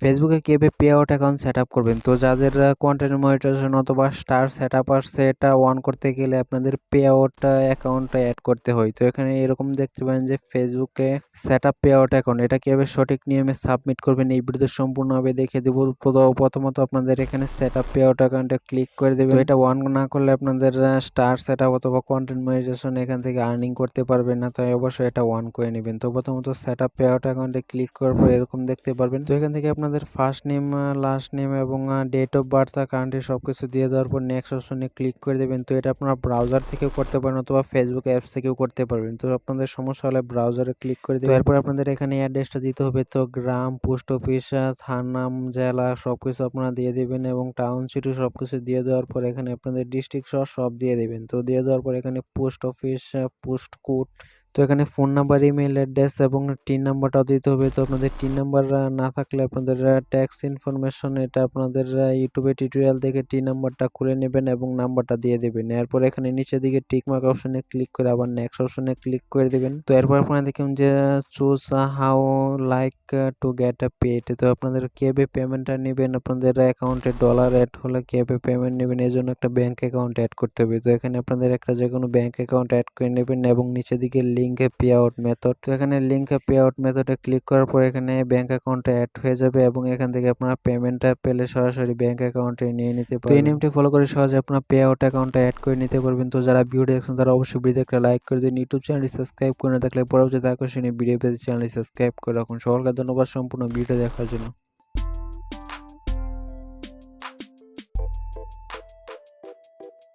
ফেসবুকে কীভাবে pay out account set up করবেন? তো যাদের কন্টেন্ট মনিটাইজেশন অথবা স্টার সেট আপ আসছে এটা অন করতে গেলে আপনাদের পে আউট অ্যাকাউন্টটা অ্যাড করতে হয়। তো এখানে এরকম দেখতে পারেন যে ফেসবুকে set up pay out account এটা কীভাবে সঠিক নিয়মে সাবমিট করবেন? এই ভিডিওতে সম্পূর্ণভাবে দেখে দেব। প্রথমত আপনাদের এখানে সেট আপ পে আউট অ্যাকাউন্টে ক্লিক করে দেবেন। এটা অন না করলে আপনাদের স্টার সেট আপ অথবা কন্টেন্ট মনিটাইজেশন এখান থেকে আর্নিং করতে পারবেন না। তাই অবশ্যই এটা অন করে নেবেন। তো প্রথমত সেট আপ পে আউট অ্যাকাউন্টে ক্লিক করার পর এরকম দেখতে পারবেন। তো এখান থেকে আপনাদের ফার্স্ট নেম লাস্ট নেম এবং ডেট অফ বার্থ আর কান্ট্রি সব কিছু দিয়ে দেওয়ার পর নেক্সট অপশনে ক্লিক করে দেবেন। তো এটা আপনারা ব্রাউজার থেকেও করতে পারেন অথবা ফেসবুক অ্যাপস থেকেও করতে পারবেন। তো আপনাদের সমস্যা হলে ব্রাউজারে ক্লিক করে দেবেন। এরপর আপনাদের এখানে অ্যাড্রেসটা দিতে হবে। তো গ্রাম পোস্ট অফিস থানাম জেলা সব কিছু আপনারা দিয়ে দেবেন এবং টাউন সিটি সব কিছু দিয়ে দেওয়ার পর এখানে আপনাদের ডিস্ট্রিক্ট সহ সব দিয়ে দেবেন। তো দিয়ে দেওয়ার পর এখানে পোস্ট অফিস পোস্ট কোড তো এখানে ফোন নাম্বার ইমেল অ্যাড্রেস এবং টিন নাম্বারটাও দিতে হবে। তো আপনাদের টিন নাম্বার না থাকলে আপনাদের ট্যাক্স ইনফরমেশন এটা আপনাদের ইউটিউবে টিউটোরিয়াল দেখে টিন নাম্বারটা খুলে নেবেন এবং নাম্বারটা দিয়ে দেবেন। এরপর এখানে নিচের দিকে টিক মার্ক অপশনে ক্লিক করে আবার নেক্সট অপশনে ক্লিক করে দেবেন। তো এরপর আপনারা দেখুন যে choose how like to get a paid তো আপনাদের কেবে পেমেন্টটা নেবেন? আপনাদের অ্যাকাউন্টে ডলার অ্যাড হলে কেবে পেমেন্ট নেবেন? এই জন্য একটা ব্যাঙ্ক অ্যাকাউন্ট অ্যাড করতে হবে। তো এখানে আপনাদের একটা যে কোনো ব্যাঙ্ক অ্যাকাউন্ট অ্যাড করে নেবেন এবং নিচের দিকে লিঙ্কে পে আউট মেথড তো এখানে লিঙ্কে পে আউট মেথডে ক্লিক করার পর এখানে ব্যাঙ্ক অ্যাকাউন্টে অ্যাড হয়ে যাবে এবং এখান থেকে আপনারা পেমেন্টটা পেলে সরাসরি ব্যাঙ্ক অ্যাকাউন্টে নিয়ে নিতে পারবেন। এই ফলো করে সহজে আপনারা পে আউট অ্যাকাউন্টটা অ্যাড করে নিতে পারবেন। তো যারা ভিডিও দেখছেন তারা অবশ্যই ভিডিও দেখলে লাইক করে দিন। ইউটিউব চ্যানেলটি সাবস্ক্রাইব করে না থাকলে পরবর্তীতে আকর্ষণীয় ভিডিও পেতে চ্যানেলটি সাবস্ক্রাইব করে রাখুন। সকলকে ধন্যবাদ সম্পূর্ণ ভিডিও দেখার জন্য।